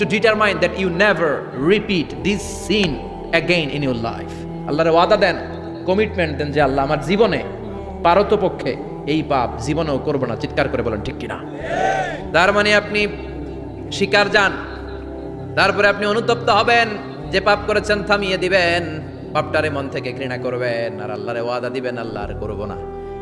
to determine that you never repeat this sin again in your life আল্লাহর ওয়াদা দেন commitment দেন যে আল্লাহ আমার জীবনে পারতপক্ষে এই পাপ জীবনেও করব না। চিৎকার করে বলেন, ঠিক কিনা? তার মানে আপনি শিকার যান, তারপরে আপনি অনুতপ্ত হবেন, যে পাপ করেছেন থামিয়ে দিবেন, পাপটারে মন থেকে ঘৃণা করবেন, আর আল্লাহরে ওয়াদা দিবেন, আল্লাহ আর করব না।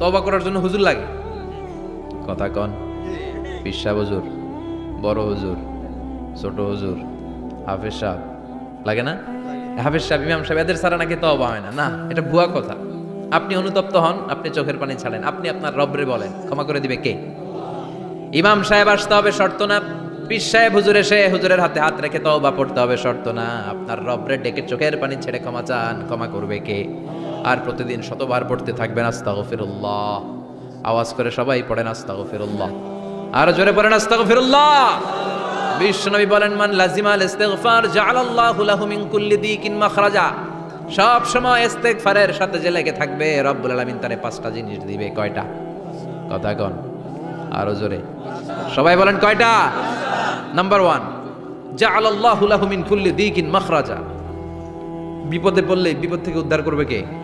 তওবা করার জন্য হুজুর লাগে? কথা কন। পিসা হুজুর বড় হুজুর ছোট হুজুর হাফেজ সাহেব। লাগে না? হাফেজ সাহেব ইমাম সাহেব এদের ছাড়া নাকি তওবা হয় না? না এটা ভুয়া কথা। আপনি অনুতপ্ত হন আপনি চোখের পানি ছাড়েন। আপনি আপনার রবরে বলেন। ক্ষমা করে দিবে কে? ইমাম সাহেব আসতে হবে শর্ত না। পিস সাহেব হুজুর এসে হুজুরের হাতে হাত রেখে তওবা পড়তে হবে শর্ত না। আপনার রবরে ডেকে চোখের পানি ছেড়ে ক্ষমা চান। ক্ষমা করবে কে? আর প্রতিদিন শতবার পড়তে থাকবেন, আস্তাগফিরুল্লাহ। আওয়াজ করে সবাই পড়েন, আস্তাগফিরুল্লাহ। আর জোরে পড়েন, আস্তাগফিরুল্লাহ। বিশ্বনবী বলেন, মান লাজিমাল ইস্তিগফার জাআলাল্লাহু লাহু মিন কুল্লি দিকিন মাখরাজা। সব সময় ইস্তেগফারের সাথে যে লেগে থাকবে, রব্বুল আলামিন তারে পাঁচটা জিনিস দিবে, কয়টা? কথা কন। আরও জোরে। সবাই বলেন, কয়টা? নাম্বার ওয়ান জাআলাল্লাহু লাহু মিন কুল্লি দিকিন মাখরাজা। বিপদে পড়লে, বিপদ থেকে উদ্ধার করবে কে?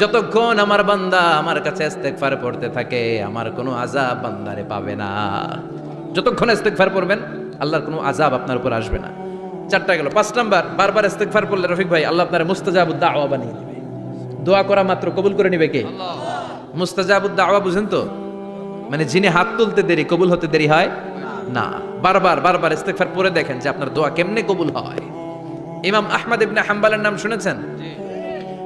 যতক্ষণ আমার বান্দা আমার কাছে ইস্তেগফার পড়তে থাকে আমার কোনো আজাব বান্দারে পাবে না। যতক্ষণ ইস্তেগফার পড়বেন আল্লাহর কোনো আজাব আপনার উপর আসবে না। চারটা গেল। পাঁচ নাম্বার বারবার ইস্তেগফার পড়লে রফিক ভাই আল্লাহ আপনার মুস্তাজাবুদ দাওয়া বানিয়ে দিবে। দোয়া করা মাত্র কবুল করে নিবে কে? মুস্তাজাবুদ দাওয়া বুঝেন তো? মানে যিনি হাত তুলতে দেরি কবুল হতে দেরি হয় না। বারবার বারবার ইস্তেগফার পড়ে দেখেন যে আপনার দোয়া কেমনে কবুল হয়। ইমাম আহমদ ইবনে হাম্বালের নাম শুনেছেন?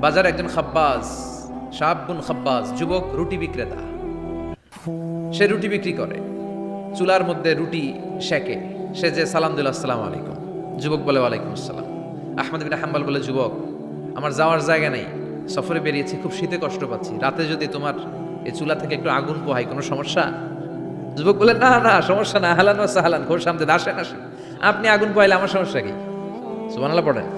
বাজার একজন খাব্বাজ শাহাবুন খাব্বাজ, যুবক, রুটি বিক্রেতা। সে রুটি বিক্রি করে। চুলার মধ্যে রুটি শেকে সে যে, সালাম দিল, আসসালাম আলাইকুম। যুবক বলে, ওয়ালাইকুম আসসালাম। আহমদ বিন হাম্বাল বলে, যুবক, আমার যাওয়ার জায়গা নেই। সফরে বেরিয়েছি, খুব শীতে কষ্ট পাচ্ছি। রাতে যদি তোমার এই চুলা থেকে একটু আগুন পোহাই কোনো সমস্যা? যুবক বলে, না না, সমস্যা না। হালান সাহালান, ঘোর সামনে, আসেন আসেন। আপনি আগুন পোহাইলে আমার সমস্যা কি? সুবহানাল্লাহ, পড়েন।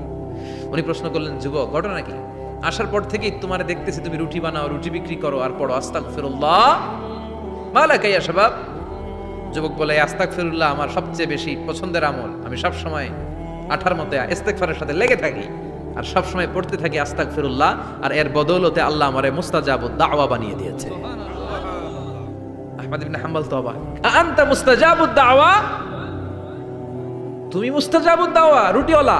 উনি প্রশ্ন করলেন, যুবক, ঘটনা কি? আসার পর থেকেই তোমার দেখতেছি, তুমি রুটি বানাও, রুটি বিক্রি করো আর পড়ো আস্তাক ফিরুল্লাহ মালাকাইয়া শাবাব। যুবক বলে আস্তাক ফিরুল্লাহ আমার সবচেয়ে বেশি পছন্দের আমল। আমি সব সময় আঠার মতে ইস্তেগফারের সাথে লেগে থাকি আর সব সময় পড়তে থাকি আস্তাক ফিরুল্লাহ আর এর বদৌলতে আল্লাহ আমারে মুস্তাজাব দাওয়া বানিয়ে দিয়েছে। আহমদ ইবনে তো অবাক। আনতা মুস্তাজাবুদ দাওয়া? তুমি মুস্তাজাবুদ দাওয়া, রুটিওয়ালা।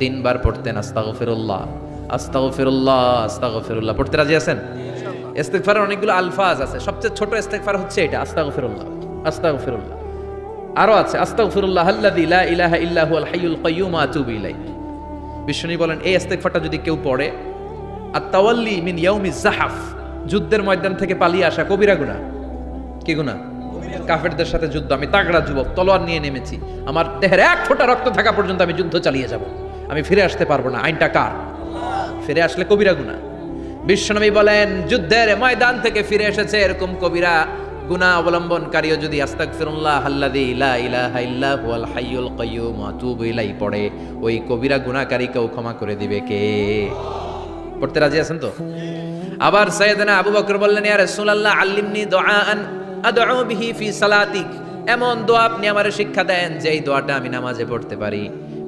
তিনবার পড়তেন আস্তাগফিরুল্লাহ আস্তাগফিরুল্লাহ আস্তাগফিরুল্লাহ। পড়তে রাজি আছেন? ইস্তেগফারের অনেকগুলো আলফাজ আছে। সবচেয়ে ছোট ইস্তেগফার হচ্ছে এটা আস্তাগফিরুল্লাহ আস্তাগফিরুল্লাহ। আরও আছে আস্তাগফিরুল্লাহ আল্লাযী লা ইলাহা ইল্লা হুয়াল হাইয়ুল কাইয়্যুম ওয়া আতুবু ইলাইহি। বিশ্বনী বলেন এই ইস্তেগফারটা যদি কেউ পড়ে আর তাওয়াল্লি মিন ইয়াউমি জাহাফ যুদ্ধের ময়দান থেকে পালিয়ে আসা কবিরা গুনাহ। কি গুনাহ? কাফেরদের সাথে যুদ্ধ আমি তাগড়া যুবক তলোয়ার নিয়ে নেমেছি আমার দেহের এক ফোঁটা রক্ত থাকা পর্যন্ত আমি যুদ্ধ চালিয়ে যাব। আমি ফিরে আসতে পারব না। আইনটা কার? ফিরে আসলে কবিরা গুণা বিশ্বনবী বলেন, যুদ্ধের ময়দান থেকে ফিরে এসেছে এরকম কবিরা। গুনাহ অবলম্বনকারীও যদি আস্তাগফিরুল্লাহ হুয়াল হাইয়ুল ইলাইহি পড়ে, ওই কবিরা গুনাহকারীকেও ক্ষমা করে দিবে কে? পড়তে রাজি আছেন তো? আবার সাইয়েদনা আবু বকর বললেন, ইয়া রাসূলুল্লাহ, আল্লিমনি দুআআন আদউ বিহি ফি সালাতিক। এমন দোয়া আপনি আমারে শিক্ষা দেন যে এই দোয়াটা আমি নামাজে পড়তে পারি।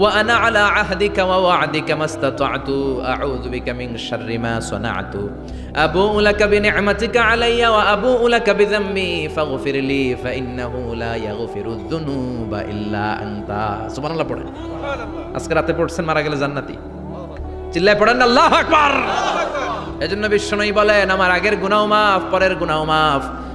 ওয়া আনা আলা আহদিকা ওয়া ওয়া'দিকা মাস্তাতা'তু আউযু বিকা মিন শাররি মা সানা'তু আবুউ লাকা বিনি'মাতিকা আলাইয়া ওয়া আবুউ লাকা বিযাম্মি ফাগফির লি ফাইন্নাহু লা ইয়াগফিরুয যুনুবা ইল্লা আনতা সুবহানাল্লাহ পড়েন। আজকে রাতে পড়ছেন, মারা গেলে জান্নাতি। চিল্লায় পড়েন, আল্লাহ আকবার! এজন্য বিশ্বনবী বলেন, আমার আগের গুনাও মাফ, পরের গুনাও মাফ।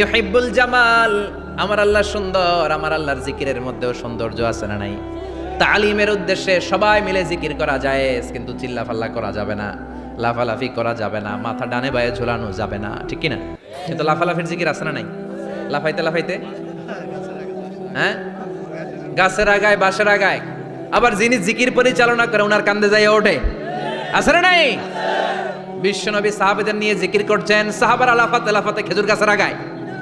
ইউহিব্বুল জামাল, আমার আল্লাহ সুন্দর, আমার আল্লাহর জিকিরের মধ্যেও সৌন্দর্য আছে না নাই? তালিমের উদ্দেশ্যে সবাই মিলে জিকির করা যায় কিন্তু চিল্লাফাল্লা করা যাবে না, লাফালাফি করা যাবে না, মাথা ডানে বায়ে ঝোলানো যাবে না, ঠিক কিনা? কিন্তু লাফালাফির জিকির আছে না নাই? লাফাইতে লাফাইতে? হ্যাঁ? গাছের আগায় বাসের আগায়। আবার যিনি জিকির পরিচালনা করে ওনার কান্দে যাই ওঠে। আছে না নাই? বিশ্বনবী সাহাবেদের নিয়ে জিকির করছেন, সাহাবার আলাফাত আলাফাতে খেজুর গাছের আগায়।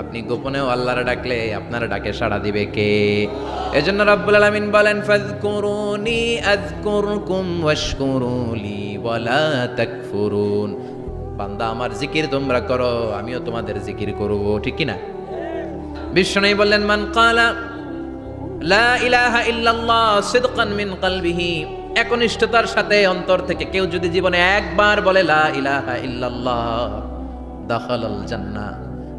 আপনি গোপনেও আল্লাহর ডাকলে আপনার ডাকে সাড়া দিবে কে? এজন্য রাব্বুল আলামিন বলেন, ফাযকুরুনি আযকুরকুম ওয়াশকুরুলি ওয়ালা তাকফুরুন। বান্দা, আমার জিকির তোমরা করো, আমিও তোমাদের জিকির করব। ঠিক কি না বিষ্ণু বললেন, মান কালা, লা ইলাহা ইল্লাল্লাহ সিদকান মিন কলবিহি। একনিষ্ঠতার সাথে অন্তর থেকে কেউ যদি জীবনে একবার বলে, লা ইলাহা ইল্লাল্লাহ, দাখালাল জান্নাহ।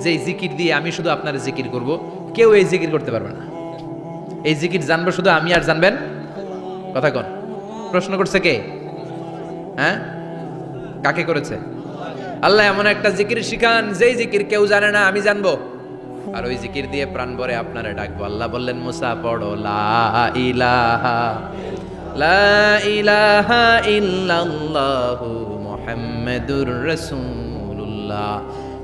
যে জিকির দিয়ে আমি শুধু আপনার জিকির করব, কেউ এই জিকির করতে পারবে না। এই জিকির জানব শুধু আমি আর জানবেন? কথা কন। প্রশ্ন করছে কে? হ্যাঁ? কাকে করেছে? আল্লাহ এমন একটা জিকির শিখান, যেই জিকির কেউ জানে না, আমি জানব। আর ওই জিকির দিয়ে প্রাণ ভরে আপনারা ডাকবো। আল্লাহ বললেন, মুসা, পড়ো, লা ইলাহা লা ইলাহা ইল্লাল্লাহু মুহাম্মাদুর রাসূলুল্লাহ।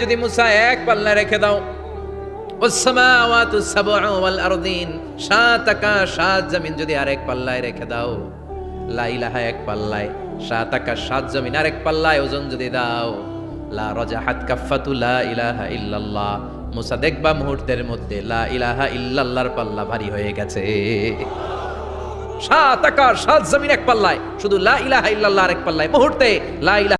যদি মুসা এক পাল্লা রেখে দাও। সাত জমিন যদি আরেক পাল্লায় রেখে দাও। লা ইলাহা এক পাল্লায় সাত আকাশ সাত জমিন আরেক পাল্লায় ওজন যদি দাও। লা রাজাহাত কাফফাতু লা ইলাহা দেখবা মুহূর্তের মধ্যে লা ইলাহা ইল্লাল্লাহর পাল্লা ভারী হয়ে গেছে। সাত আকাশ সাত জমিন এক পাল্লায়। শুধু লা ইলাহা ইল্লাল্লাহ এক পাল্লায়। মুহূর্তে লা